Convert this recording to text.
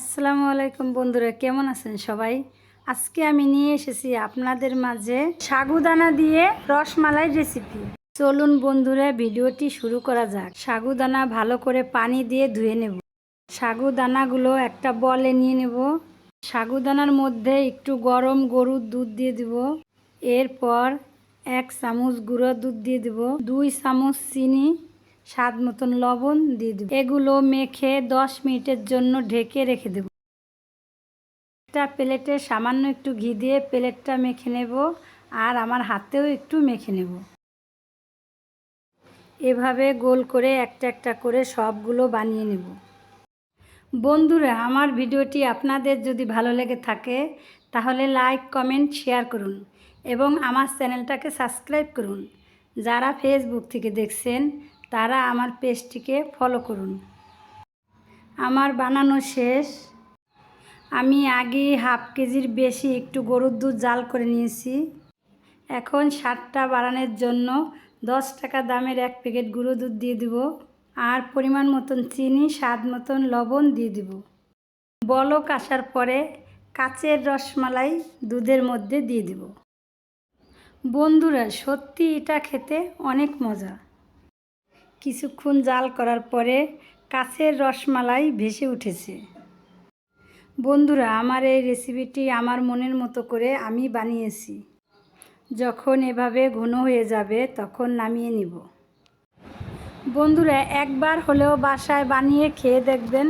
আসসালামু আলাইকুম বন্ধুরা, কেমন আছেন সবাই? আজকে আমি নিয়ে এসেছি আপনাদের মাঝে সাগুদানা দিয়ে রসমালাই রেসিপি চলুন বন্ধুরা, ভিডিওটি শুরু করা যাক। সাগুদানা ভালো করে পানি দিয়ে ধুয়ে নেব। সাগুদানাগুলো একটা বলে নিয়ে নেব। সাগুদানার মধ্যে একটু গরম গরুর দুধ দিয়ে দিব। এরপর এক চামচ গুঁড়ো দুধ দিয়ে দিব। দুই চামচ চিনি। স্বাদ মতন লবণ দিয়ে দেব। এগুলো মেখে দশ মিনিটের জন্য ঢেকে রেখে দেব। একটা প্লেটে সামান্য একটু ঘি দিয়ে প্লেটটা মেখে নেব আর আমার হাতেও একটু মেখে নেব। এভাবে গোল করে একটা একটা করে সবগুলো বানিয়ে নেব। বন্ধুরা, আমার ভিডিওটি আপনাদের যদি ভালো লেগে থাকে, তাহলে লাইক, কমেন্ট, শেয়ার করুন এবং আমার চ্যানেলটাকে সাবস্ক্রাইব করুন। যারা ফেসবুক থেকে দেখছেন তারা আমার পেজটিকে ফলো করুন। আমার বানানো শেষ। আমি আগে হাফ কেজির বেশি একটু গরুর দুধ জাল করে নিয়েছি। এখন ষাটটা বাড়ানোর জন্য দশ টাকা দামের এক প্যাকেট গুঁড়ো দুধ দিয়ে দিব আর পরিমাণ মতন চিনি, স্বাদ মতন লবণ দিয়ে দিব। বলক আসার পরে কাচের রসমালাই দুধের মধ্যে দিয়ে দিব। বন্ধুরা, সত্যি এটা খেতে অনেক মজা। কিছুক্ষণ জাল করার পরে কাছের রসমালাই ভেসে উঠেছে। বন্ধুরা, আমার এই রেসিপিটি আমার মনের মতো করে আমি বানিয়েছি। যখন এভাবে ঘন হয়ে যাবে, তখন নামিয়ে নিব। বন্ধুরা, একবার হলেও বাসায় বানিয়ে খেয়ে দেখবেন